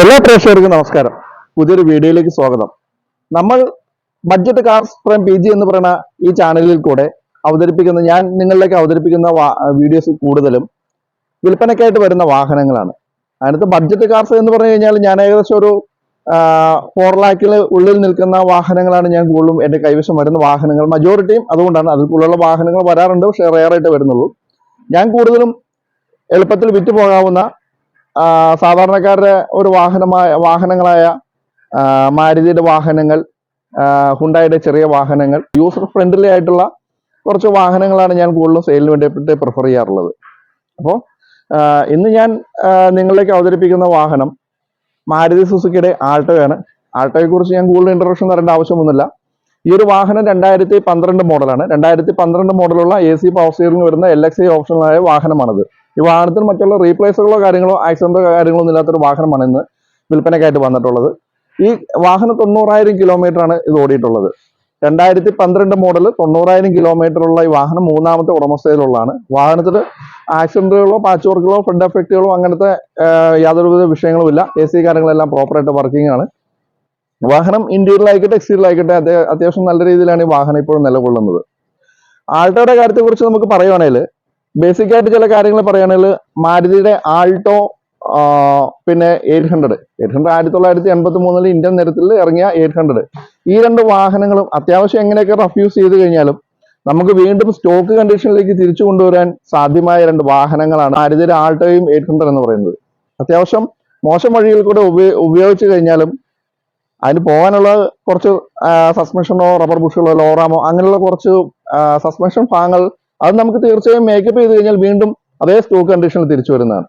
എല്ലാ പ്രേക്ഷകർക്കും നമസ്കാരം. പുതിയൊരു വീഡിയോയിലേക്ക് സ്വാഗതം. നമ്മൾ budget cars from P G എന്ന് പറയുന്ന ഈ ചാനലിൽ കൂടെ അവതരിപ്പിക്കുന്ന ഞാൻ നിങ്ങളിലേക്ക് അവതരിപ്പിക്കുന്ന വീഡിയോസ് കൂടുതലും വിൽപ്പനയ്ക്കായിട്ട് വരുന്ന വാഹനങ്ങളാണ്. അതിനകത്ത് ബഡ്ജറ്റ് കാർസ് എന്ന് പറഞ്ഞു കഴിഞ്ഞാൽ ഞാൻ ഏകദേശം ഒരു ഫോർ ലാക്കിന് ഉള്ളിൽ നിൽക്കുന്ന വാഹനങ്ങളാണ് ഞാൻ കൂടുതലും എന്റെ കൈവശം വരുന്ന വാഹനങ്ങൾ. മജോറിറ്റിയും അതുകൊണ്ടാണ് അതിൽ കൂടുതലുള്ള വാഹനങ്ങൾ വരാറുണ്ട് പക്ഷേ റെയർ ആയിട്ട് വരുന്നുള്ളൂ. ഞാൻ കൂടുതലും എളുപ്പത്തിൽ വിറ്റ് പോകാവുന്ന സാധാരണക്കാരുടെ ഒരു വാഹനമായ വാഹനങ്ങളായ മാരുതിയുടെ വാഹനങ്ങൾ ഹുണ്ടായുടെ ചെറിയ വാഹനങ്ങൾ യൂസർ ഫ്രണ്ട്ലി ആയിട്ടുള്ള കുറച്ച് വാഹനങ്ങളാണ് ഞാൻ കൂടുതലും സെയിലിന് വേണ്ടിയിട്ട് പ്രിഫർ ചെയ്യാറുള്ളത്. അപ്പോൾ ഇന്ന് ഞാൻ നിങ്ങളിലേക്ക് അവതരിപ്പിക്കുന്ന വാഹനം മാരുതി സുസുക്കിയുടെ ആൾട്ടോയാണ്. ആൾട്ടോയെക്കുറിച്ച് ഞാൻ കൂടുതൽ ഇൻട്രൊഡക്ഷൻ തരേണ്ട ആവശ്യമൊന്നുമില്ല. ഈ ഒരു വാഹനം രണ്ടായിരത്തി പന്ത്രണ്ട് മോഡലാണ്. രണ്ടായിരത്തി പന്ത്രണ്ട് മോഡലുള്ള എ സി പവർ സ്റ്റിയറിംഗ് വരുന്ന എൽ എക്സ് ഐ ഓപ്ഷനായ വാഹനമാണിത്. ഈ വാഹനത്തിന് മറ്റുള്ള റീപ്ലേസുകളോ കാര്യങ്ങളോ ആക്സിഡന്റോ കാര്യങ്ങളോ ഒന്നും ഇല്ലാത്തൊരു വാഹനമാണ് ഇന്ന് വിൽപ്പനയ്ക്കായിട്ട് വന്നിട്ടുള്ളത്. ഈ വാഹനം തൊണ്ണൂറായിരം ആണ് ഇത് ഓടിയിട്ടുള്ളത്. രണ്ടായിരത്തി പന്ത്രണ്ട് മോഡൽ തൊണ്ണൂറായിരം കിലോമീറ്റർ ഉള്ള ഈ വാഹനം മൂന്നാമത്തെ ഉടമസ്ഥയിലുള്ളതാണ് വാഹനത്തിൽ ആക്സിഡന്റുകളോ പാച്ച് വർക്കുകളോ ഫ്രണ്ട് എഫക്റ്റുകളോ അങ്ങനത്തെ യാതൊരുവിധ വിഷയങ്ങളും ഇല്ല. എ സി കാര്യങ്ങളെല്ലാം പ്രോപ്പറായിട്ട് വർക്കിംഗ് ആണ്. വാഹനം ആയിക്കോട്ടെ അതേ- അത്യാവശ്യം നല്ല രീതിയിലാണ് ഈ വാഹനം ഇപ്പോൾ നിലകൊള്ളുന്നത്. ആൾട്ടോയുടെ കാര്യത്തെക്കുറിച്ച് നമുക്ക് പറയുവാണെങ്കിൽ ബേസിക് ആയിട്ട് ചില കാര്യങ്ങൾ പറയുകയാണെങ്കിൽ മാരുതിയുടെ ആൾട്ടോ പിന്നെ എയ്റ്റ് ഹൺഡ്രഡ്. എയ്റ്റ് ഹൺഡ്രഡ് ആയിരത്തി തൊള്ളായിരത്തി എൺപത്തി മൂന്നിൽ ഇന്ത്യൻ നിരത്തിൽ ഇറങ്ങിയ എയ്റ്റ് ഹൺഡ്രഡ്. ഈ രണ്ട് വാഹനങ്ങളും അത്യാവശ്യം എങ്ങനെയൊക്കെ റഫ്യൂസ് ചെയ്ത് കഴിഞ്ഞാലും നമുക്ക് വീണ്ടും സ്റ്റോക്ക് കണ്ടീഷനിലേക്ക് തിരിച്ചു കൊണ്ടുവരാൻ സാധ്യമായ രണ്ട് വാഹനങ്ങളാണ് മാരുതിയുടെ ആൾട്ടോയും എയ്റ്റ് ഹൺഡ്രഡ് എന്ന് പറയുന്നത്. അത്യാവശ്യം മോശം വഴിയിൽ കൂടെ ഉപയോ- ഉപയോഗിച്ച് കഴിഞ്ഞാലും അതിന് പോകാനുള്ള കുറച്ച് സസ്പെൻഷനോ റബ്ബർ ബുഷുകളോ ലോറാമോ അങ്ങനെയുള്ള കുറച്ച് സസ്പെൻഷൻ ഭാഗങ്ങൾ അത് നമുക്ക് തീർച്ചയായും മേക്കപ്പ് ചെയ്ത് കഴിഞ്ഞാൽ വീണ്ടും അതേ സ്റ്റോക്ക് കണ്ടീഷനിൽ തിരിച്ചു വരുന്നതാണ്.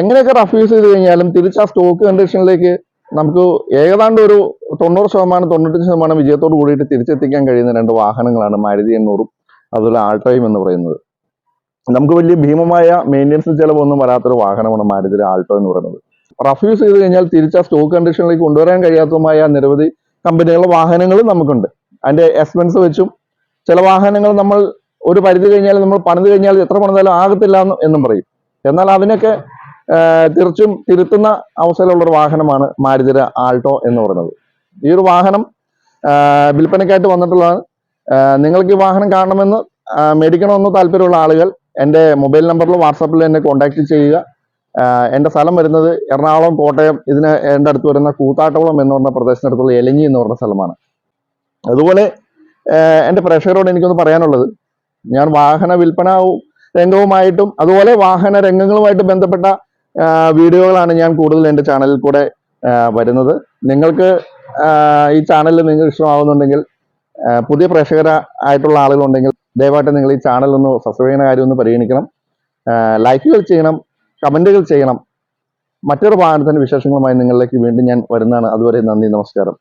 എങ്ങനെയൊക്കെ റഫ്യൂസ് ചെയ്ത് കഴിഞ്ഞാലും തിരിച്ച് ആ സ്റ്റോക്ക് കണ്ടീഷനിലേക്ക് നമുക്ക് ഏതാണ്ട് ഒരു തൊണ്ണൂറ് ശതമാനം തൊണ്ണൂറ്റഞ്ച് ശതമാനം വിജയത്തോട് കൂടിയിട്ട് തിരിച്ചെത്തിക്കാൻ കഴിയുന്ന രണ്ട് വാഹനങ്ങളാണ് മാരുതി എണ്ണൂറും അതുപോലെ ആൾട്ടോയും എന്ന് പറയുന്നത്. നമുക്ക് വലിയ ഭീമമായ മെയിന്റെനൻസ് ചിലവൊന്നും വരാത്തൊരു വാഹനമാണ് മാരുതിയുടെ ആൾട്ടോ എന്ന് പറയുന്നത്. റഫ്യൂസ് ചെയ്ത് കഴിഞ്ഞാൽ തിരിച്ച് ആ സ്റ്റോക്ക് കണ്ടീഷനിലേക്ക് കൊണ്ടുവരാൻ കഴിയാത്തതുമായ നിരവധി കമ്പനികളുടെ വാഹനങ്ങളും നമുക്കുണ്ട്. അതിന്റെ എക്സ്പെൻസ് വെച്ചും ചില വാഹനങ്ങൾ നമ്മൾ ഒരു പരിധി കഴിഞ്ഞാൽ നമ്മൾ പണിത് കഴിഞ്ഞാൽ എത്ര പണിതാലും ആകത്തില്ല എന്ന് പറയും. എന്നാൽ അതിനൊക്കെ തിരിച്ചും തിരുത്തുന്ന അവസരമുള്ളൊരു ഒരു വാഹനമാണ് മാരുതിര ആൾട്ടോ എന്ന് പറയുന്നത്. ഈ ഒരു വാഹനം വിൽപ്പനയ്ക്കായിട്ട് വന്നിട്ടുള്ളതാണ്. നിങ്ങൾക്ക് ഈ വാഹനം കാണണമെന്ന് മേടിക്കണമെന്ന് താല്പര്യമുള്ള ആളുകൾ എന്റെ മൊബൈൽ നമ്പറിൽ വാട്സാപ്പിൽ എന്നെ കോൺടാക്ട് ചെയ്യുക. എന്റെ സ്ഥലം വരുന്നത് എറണാകുളം കോട്ടയം ഇതിന് എന്റെ അടുത്ത് വരുന്ന കൂത്താട്ടോളം എന്ന് പറഞ്ഞ പ്രദേശത്തിനടുത്തുള്ള എലഞ്ഞി എന്ന് പറഞ്ഞ സ്ഥലമാണ്. അതുപോലെ എന്റെ പ്രേക്ഷകരോട് എനിക്കൊന്ന് പറയാനുള്ളത്. ഞാൻ വാഹന വിൽപ്പന രംഗവുമായിട്ടും അതുപോലെ വാഹന രംഗങ്ങളുമായിട്ട് ബന്ധപ്പെട്ട വീഡിയോകളാണ് ഞാൻ കൂടുതൽ എന്റെ ചാനലിൽ കൂടെ വരുന്നത്. നിങ്ങൾക്ക് ഈ ചാനലിൽ നിങ്ങൾക്ക് ഇഷ്ടമാകുന്നുണ്ടെങ്കിൽ പുതിയ പ്രേക്ഷകര ആയിട്ടുള്ള ആളുകളുണ്ടെങ്കിൽ ദയവായിട്ട് നിങ്ങൾ ഈ ചാനൽ ഒന്ന് സബ്സ്ക്രൈബ് ചെയ്യുന്ന കാര്യം ഒന്ന് പരിഗണിക്കണം. ലൈക്കുകൾ ചെയ്യണം. കമന്റുകൾ ചെയ്യണം. മറ്റൊരു വാഹനത്തിന്റെ വിശേഷങ്ങളുമായി നിങ്ങളിലേക്ക് വീണ്ടും ഞാൻ വരുന്നതാണ്. അതുവരെ നന്ദി നമസ്കാരം.